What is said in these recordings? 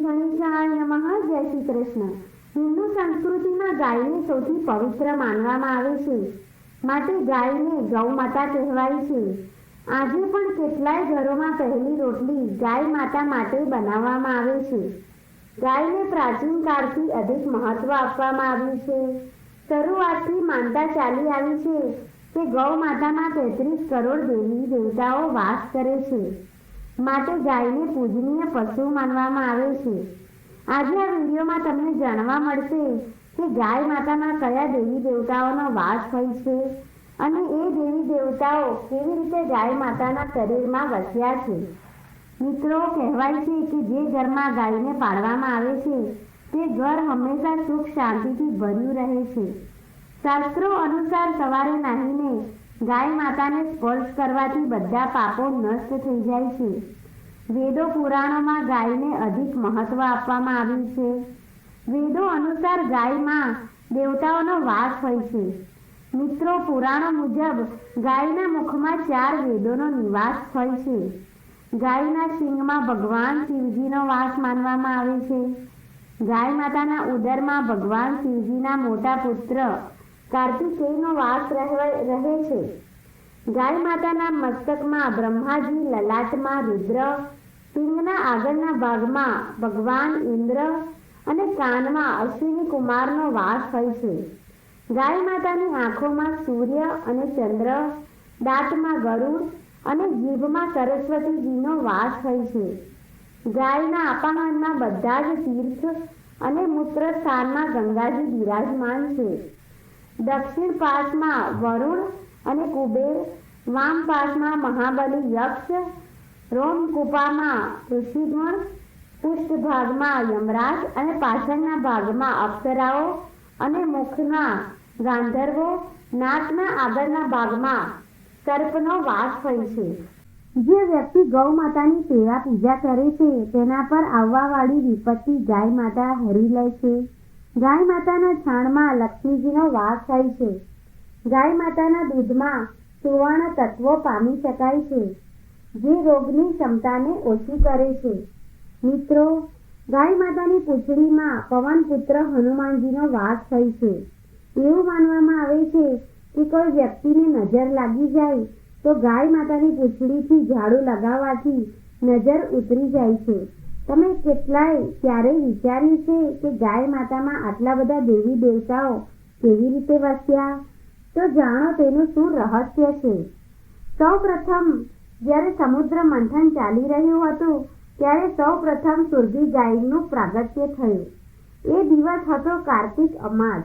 ગણેશાય નમઃ, જય શ્રી કૃષ્ણ. હિન્દુ સંસ્કૃતિમાં ગાયને સૌથી પવિત્ર માનવામાં આવે છે. માટે ગાયને ગૌ માતા કહેવાય છે. આજે પણ કેટલાય ઘરોમાં પહેલી રોટલી ગાય માતા માટે બનાવવામાં આવે છે. ગાયને પ્રાચીન કાળથી અધિક મહત્વ આપવામાં આવ્યું છે. શરૂઆતથી માનતા ચાલી આવી છે કે ગૌ માતામાં તેત્રીસ કરોડ દેવી દેવતાઓ વાસ કરે છે. માટે ગાયને પૂજનીય પશુ માનવામાં આવે છે. આજે આ વિડીયોમાં તમને જાણવા મળશે કે ગાય માતામાં કયા દેવી દેવતાઓનો વાસ હોય છે અને એ દેવી દેવતાઓ કેવી રીતે ગાય માતાના શરીરમાં વસ્યા છે. મિત્રો, કહેવાય છે કે જે ઘરમાં ગાયને પાળવામાં આવે છે, તે ઘર હંમેશા સુખ શાંતિથી ભર્યું રહે છે. શાસ્ત્રો અનુસાર સવારે નાહીને ગાય માતાને સ્પર્શ કરવાથી બધા પાપો નષ્ટ થઈ જાય છે. વેદો પુરાણોમાં ગાયને અધિક મહત્વ આપવામાં આવ્યું છે. વેદો અનુસાર ગાયમાં દેવતાઓનો વાસ હોય છે. મિત્રો, પુરાણો મુજબ ગાયના મુખમાં ચાર વેદોનો નિવાસ હોય છે. ગાયના શિંગમાં ભગવાન શિવજીનો વાસ માનવામાં આવે છે. ગાય માતાના ઉદરમાં ભગવાન શિવજીના મોટા પુત્ર કાર્તિકેયનો વાસ રહે છે. ગાય માતાના મસ્તકમાં બ્રહ્માજી, લલાટમાં રુદ્ર, સિંહના આગળના ભાગમાં ભગવાન ઇન્દ્ર અને કાનમાં અશ્વિની કુમારનો વાસ હોય છે. ગાય માતાની આંખોમાં સૂર્ય અને ચંદ્ર, દાંતમાં ગરુડ અને જીભમાં સરસ્વતીજીનો વાસ હોય છે. ગાયના અપાહનમાં બધા જ તીર્થ અને મૂત્ર સ્થાનમાં ગંગાજી બિરાજમાન છે. દક્ષિણ પાસમાં વરુણ અને કુબેર, વામ પાસમાં મહાબલી યક્ષ, રોમ કુપામાં ઋષિગણ પૃષ્ઠભાગમાં યમરાજ અને પાછળના ભાગમાં અપ્સરાઓ અને મુખના ગાંધર્વો નાકના આગળના ભાગમાં સર્પનો વાસ હોય છે. જે વ્યક્તિ ગૌ માતાની સેવા પૂજા કરે છે, તેના પર આવવાવાળી વિપત્તિ ગાય માતા હરી લે છે. ગાય માતાના છાણમાં લક્ષ્મીજીનો વાસ થાય છે. ગાય માતાના દૂધમાં સુવર્ણ તત્વો પામી શકાય છે, જે રોગની ક્ષમતાને ઓછી કરે છે. મિત્રો, ગાય માતાની પૂંછડીમાં પવનપુત્ર હનુમાનજીનો વાસ થાય છે. એવું માનવામાં આવે છે કે કોઈ વ્યક્તિને નજર લાગી જાય, તો ગાય માતાની પૂંછડીથી ઝાડુ લગાવવાથી નજર ઉતરી જાય છે. તમે કેટલાય ક્યારેય વિચાર્યું છે કે ગાય માતામાં આટલા બધા દેવી દેવતાઓ કેવી રીતે વસ્યા? તો જાણો તેનું શું રહસ્ય છે. સૌ પ્રથમ જ્યારે સમુદ્ર મંથન ચાલી રહ્યું હતું, ત્યારે સૌ પ્રથમ સુરભી ગાયનું પ્રાગટ્ય થયું. એ દિવસ હતો કાર્તિક અમાસ.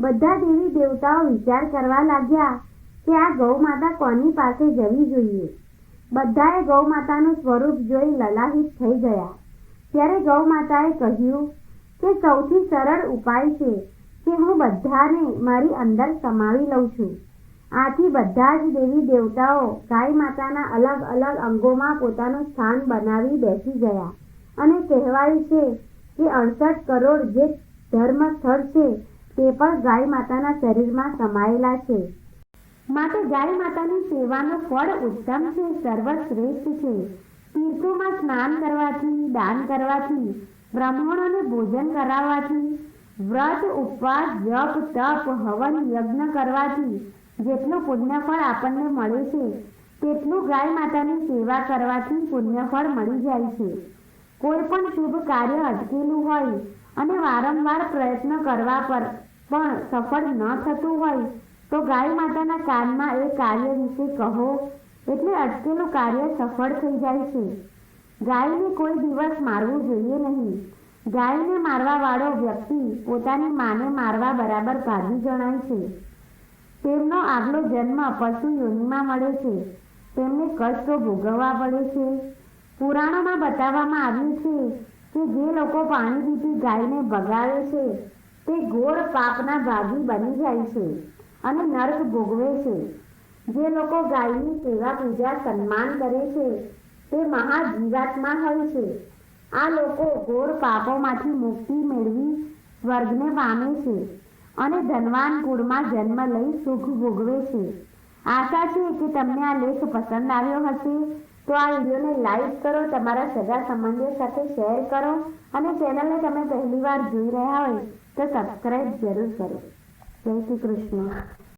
બધા દેવી દેવતાઓ વિચાર કરવા લાગ્યા કે આ ગૌ માતા કોની પાસે જવી જોઈએ? બધાએ ગૌ માતાનું સ્વરૂપ જોઈ લલાહિત થઈ ગયા. ત્યારે ગૌ માતાએ કહ્યું કે સૌથી સરળ ઉપાય છે કે હું બધાને મારી અંદર સમાવી લઉં છું. આથી બધા જ દેવી દેવતાઓ ગાય માતાના અલગ અલગ અંગોમાં પોતાનું સ્થાન બનાવી બેસી ગયા અને કહેવાયું છે કે અડસઠ કરોડ જે ધર્મ સ્થળ છે તે પણ ગાય માતાના શરીરમાં સમાયેલા છે. માટે ગાય માતાની સેવાનો ફળ ઉત્તમ છે, સર્વશ્રેષ્ઠ છે. તીર્થોમાં સ્નાન કરવાથી, દાન કરવાથી, બ્રાહ્મણોને ભોજન કરાવવાથી, વ્રત, ઉપવાસ, જપ, તપ, હવન, યજ્ઞ કરવાથી જેટલું પુણ્યફળ આપણને મળે છે, તેટલું ગાય માતાની સેવા કરવાથી પુણ્યફળ મળી જાય છે. કોઈ પણ શુભ કાર્ય અટકેલું હોય અને વારંવાર પ્રયત્ન કરવા પર પણ સફળ ન થતું હોય, તો ગાય માતાના કાનમાં એ કાર્ય વિશે કહો એટલે અટકેલું કાર્ય સફળ થઈ જાય છે. ગાયને કોઈ દિવસ મારવું જોઈએ નહીં. ગાયને મારવા વાળો વ્યક્તિ પોતાની માને મારવા બરાબર ભાગી જણાય છે. તેમનો આગલો જન્મ પશુ યોનિમાં મળે છે. તેમને કષ્ટો ભોગવવા પડે છે. પુરાણોમાં બતાવવામાં આવ્યું છે કે જે લોકો પાણી પીતી ગાયને ભગાવે છે, તે ઘોર પાપના ભાગી બની જાય છે અને નર્ક ભોગવે છે. જે લોકો ગાયની સેવા પૂજા સન્માન કરે છે, તે મહાજીવાત્મા હોય છે. આ લોકો ઘોર પાપોમાંથી મુક્તિ મેળવી સ્વર્ગને પામે છે અને ધનવાન કુળમાં જન્મ લઈ સુખ ભોગવે છે. આશા છે કે તમને આ લેખ પસંદ આવ્યો હશે, તો આ વિડીયોને લાઈક કરો, તમારા સગા સંબંધીઓ સાથે શેર કરો અને ચેનલને તમે પહેલીવાર જોઈ રહ્યા હોય તો સબસ્ક્રાઈબ જરૂર કરો. જય શ્રી કૃષ્ણ.